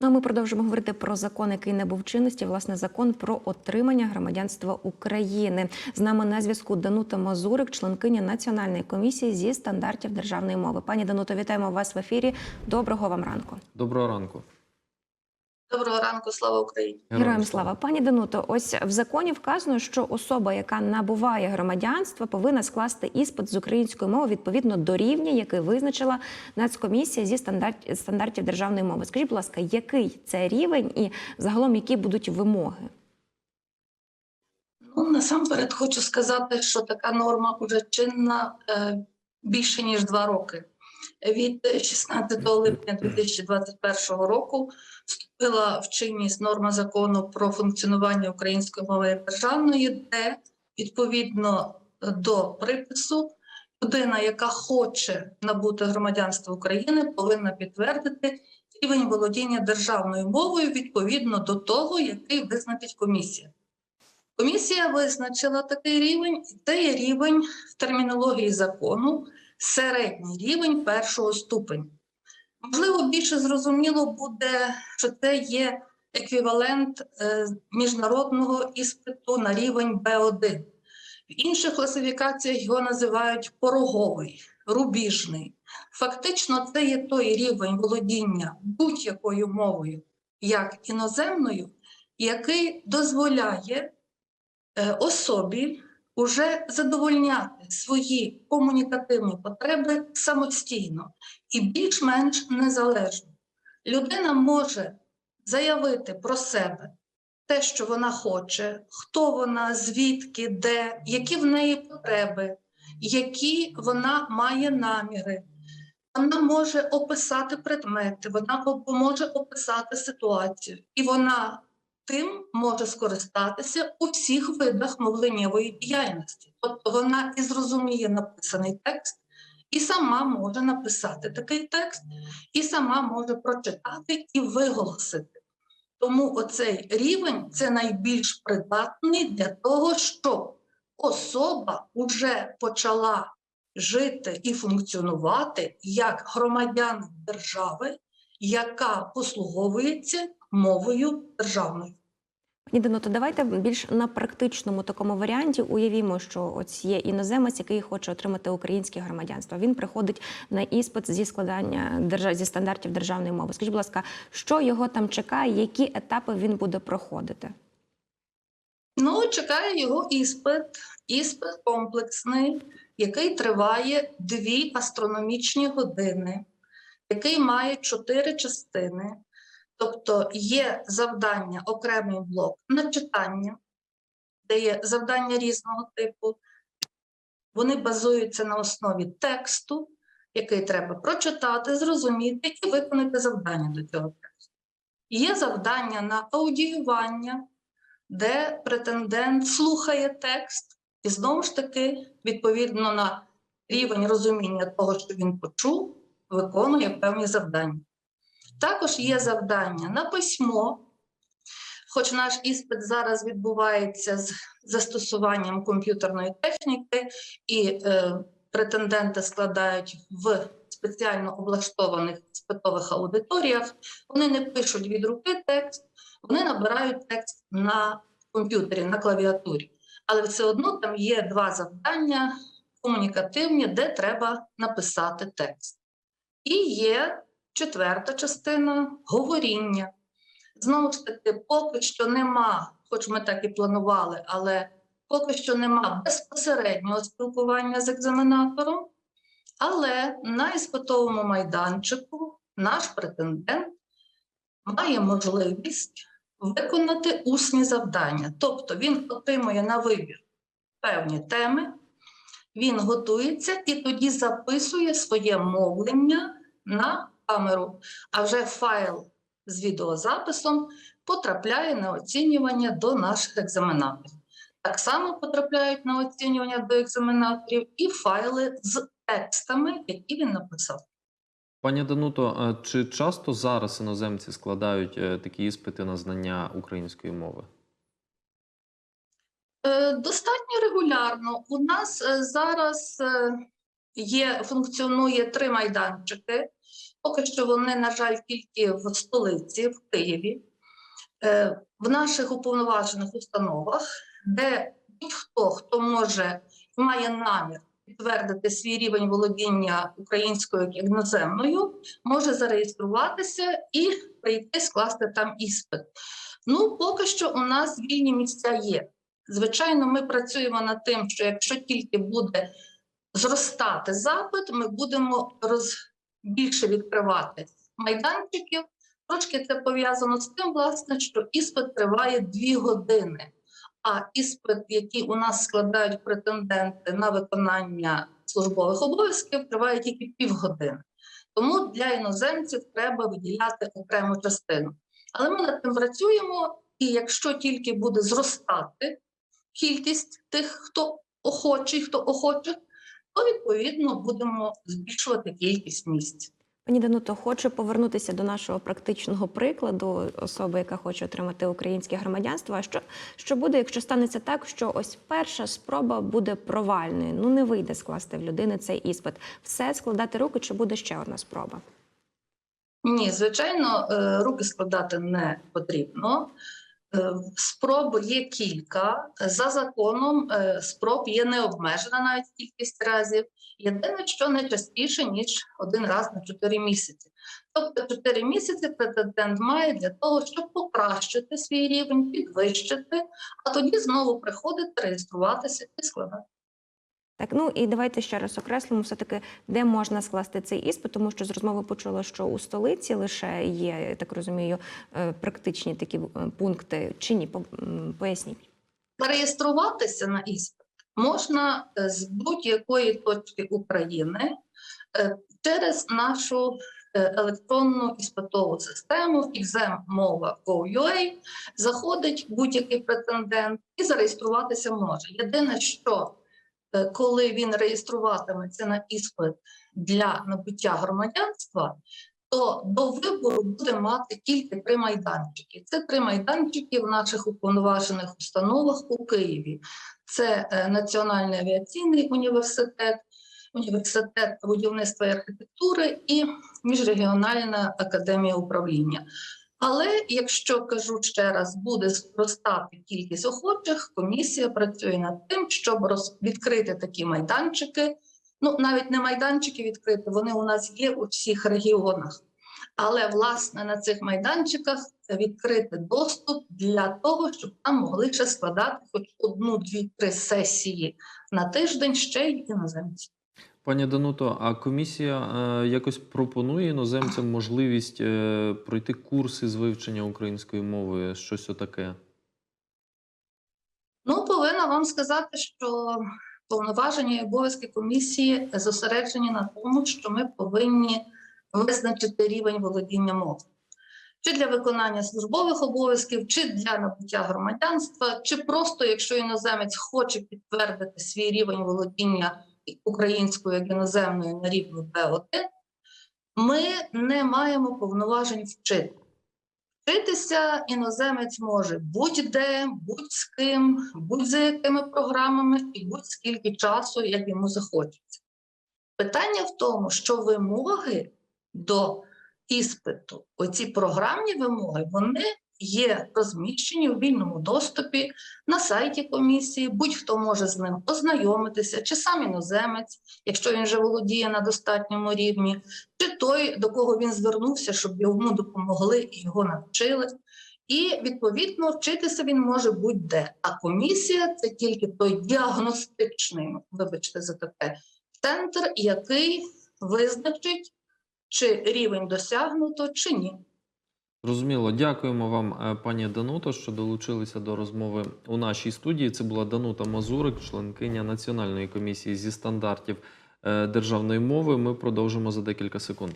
Ну, а ми продовжимо говорити про закон, який не був чинності. Власне, закон про отримання громадянства України. З нами на зв'язку Данута Мазурик, членкиня Національної комісії зі стандартів державної мови. Пані Дануто, вітаємо вас в ефірі. Доброго вам ранку. Доброго ранку. Доброго ранку, слава Україні. Героям слава, пані Дануто. Ось в законі вказано, що особа, яка набуває громадянства, повинна скласти іспит з української мови відповідно до рівня, який визначила Нацкомісія зі стандарт- стандартів державної мови. Скажіть, будь ласка, який це рівень і загалом які будуть вимоги? Ну, насамперед хочу сказати, що така норма вже чинна е, більше ніж два роки. Від 16 липня 2021 року вступила в чинність норма закону про функціонування української мови державної, де відповідно до припису людина, яка хоче набути громадянство України, повинна підтвердити рівень володіння державною мовою відповідно до того, який визначить комісія. Комісія визначила такий рівень, і це є рівень в термінології закону, середній рівень першого ступеня. Можливо, більше зрозуміло буде, що це є еквівалент е, міжнародного іспиту на рівень Б1. В інших класифікаціях його називають пороговий, рубіжний. Фактично, це є той рівень володіння будь-якою мовою, як іноземною, який дозволяє е, особі уже задовольняти свої комунікативні потреби самостійно і більш-менш незалежно. Людина може заявити про себе те, що вона хоче, хто вона, звідки, де, які в неї потреби, які вона має наміри. Вона може описати предмети, вона може описати ситуацію, і вона тим може скористатися у всіх видах мовленнєвої діяльності. Тобто вона і зрозуміє написаний текст, і сама може написати такий текст, і сама може прочитати і виголосити. Тому оцей рівень це найбільш придатний для того, щоб особа вже почала жити і функціонувати як громадян держави, яка послуговується мовою державною. Пані Дануто, давайте більш на практичному такому варіанті уявімо, що ось є іноземець, який хоче отримати українське громадянство. Він приходить на іспит зі складання держав зі стандартів державної мови. Скажіть, будь ласка, що його там чекає, які етапи він буде проходити? Ну, чекає його іспит, іспит комплексний, який триває дві астрономічні години, який має чотири частини. Тобто є завдання, окремий блок на читання, де є завдання різного типу. Вони базуються на основі тексту, який треба прочитати, зрозуміти і виконати завдання до цього тексту. Є завдання на аудіювання, де претендент слухає текст, і знову ж таки, відповідно на рівень розуміння того, що він почув, виконує певні завдання. Також є завдання на письмо, хоч наш іспит зараз відбувається з застосуванням комп'ютерної техніки, і е, претенденти складають в спеціально облаштованих іспитових аудиторіях. Вони не пишуть від руки текст, вони набирають текст на комп'ютері, на клавіатурі. Але все одно там є два завдання комунікативні, де треба написати текст. І є четверта частина говоріння. Знову ж таки, поки що нема, хоч ми так і планували, але поки що нема безпосереднього спілкування з екзаменатором. Але на іспитовому майданчику наш претендент має можливість виконати усні завдання. Тобто він отримує на вибір певні теми, він готується і тоді записує своє мовлення на камеру, а вже файл з відеозаписом потрапляє на оцінювання до наших екзаменаторів. Так само потрапляють на оцінювання до екзаменаторів і файли з текстами, які він написав. Пані Дануто, чи часто зараз іноземці складають е, такі іспити на знання української мови? Е, Достатньо регулярно. У нас е, зараз є, функціонує три майданчики. Поки що вони, на жаль, тільки в столиці, в Києві, Е, в наших уповноважених установах, де будь-хто, хто може має намір підтвердити свій рівень володіння українською як іноземною, може зареєструватися і прийти скласти там іспит. Ну, поки що у нас вільні місця є. Звичайно, ми працюємо над тим, що якщо тільки буде зростати запит, ми будемо роз... більше відкривати майданчиків. Трошки це пов'язано з тим, власне, що іспит триває дві години. А іспит, який у нас складають претенденти на виконання службових обов'язків, триває тільки півгодини. Тому для іноземців треба виділяти окрему частину. Але ми над тим працюємо, і якщо тільки буде зростати кількість тих, хто охочий, хто охоче, то відповідно будемо збільшувати кількість місць. Пані Дануто, хочу повернутися до нашого практичного прикладу особи, яка хоче отримати українське громадянство. А що, що буде, якщо станеться так, що ось перша спроба буде провальною? Ну не вийде скласти в людини цей іспит. Все складати руки, чи буде ще одна спроба? Ні, звичайно, е, руки складати не потрібно. Е, Спроб є кілька. За законом е, спроб є необмежена навіть кількість разів. Єдине, що не частіше, ніж один раз на 4 місяці. Тобто 4 місяці претендент має для того, щоб покращити свій рівень, підвищити, а тоді знову приходити, реєструватися і складати. Так, ну і давайте ще раз окреслимо все таки, де можна скласти цей іспит, тому що з розмови почула, що у столиці лише є, так розумію, е, практичні такі е, пункти чи ні? Поясніть. Зареєструватися на іспит можна е, з будь-якої точки України через нашу електронну іспитову систему exam.mova.gov.ua заходить будь-який претендент і зареєструватися може. Єдине, що коли він реєструватиметься на іспит для набуття громадянства, то до вибору буде мати тільки три майданчики. Це три майданчики в наших уповноважених установах у Києві. Це е, Національний авіаційний університет, університет будівництва і архітектури і міжрегіональна академія управління. Але якщо кажу ще раз, буде зростати кількість охочих, комісія працює над тим, щоб роз- відкрити такі майданчики. Ну, навіть не майданчики відкрити, вони у нас є у всіх регіонах. Але власне на цих майданчиках відкрити доступ для того, щоб там могли ще складати хоч одну, дві, три сесії на тиждень ще й іноземці. Пані Дануто, а комісія е, якось пропонує іноземцям можливість е, пройти курси з вивчення української мови, щось отаке? Ну, повинна вам сказати, що повноваження і обов'язки комісії зосереджені на тому, що ми повинні визначити рівень володіння мовою. Чи для виконання службових обов'язків, чи для набуття громадянства, чи просто якщо іноземець хоче підтвердити свій рівень володіння українською як іноземною на рівні Б1, ми не маємо повноважень вчити. Вчитися іноземець може будь-де, будь-з ким, будь-за якими програмами і будь-скільки часу, як йому захочеться. Питання в тому, що вимоги до іспиту, оці програмні вимоги, вони є розміщені у вільному доступі на сайті комісії. Будь-хто може з ним ознайомитися, чи сам іноземець, якщо він вже володіє на достатньому рівні, чи той, до кого він звернувся, щоб йому допомогли і його навчили. І відповідно вчитися він може будь-де. А комісія це тільки той діагностичний, вибачте за таке, центр, який визначить, чи рівень досягнуто, чи ні. Зрозуміло, дякуємо вам, е, пані Дануто, що долучилися до розмови у нашій студії. Це була Данута Мазурик, членкиня Національної комісії зі стандартів е, державної мови. Ми продовжимо за декілька секунд.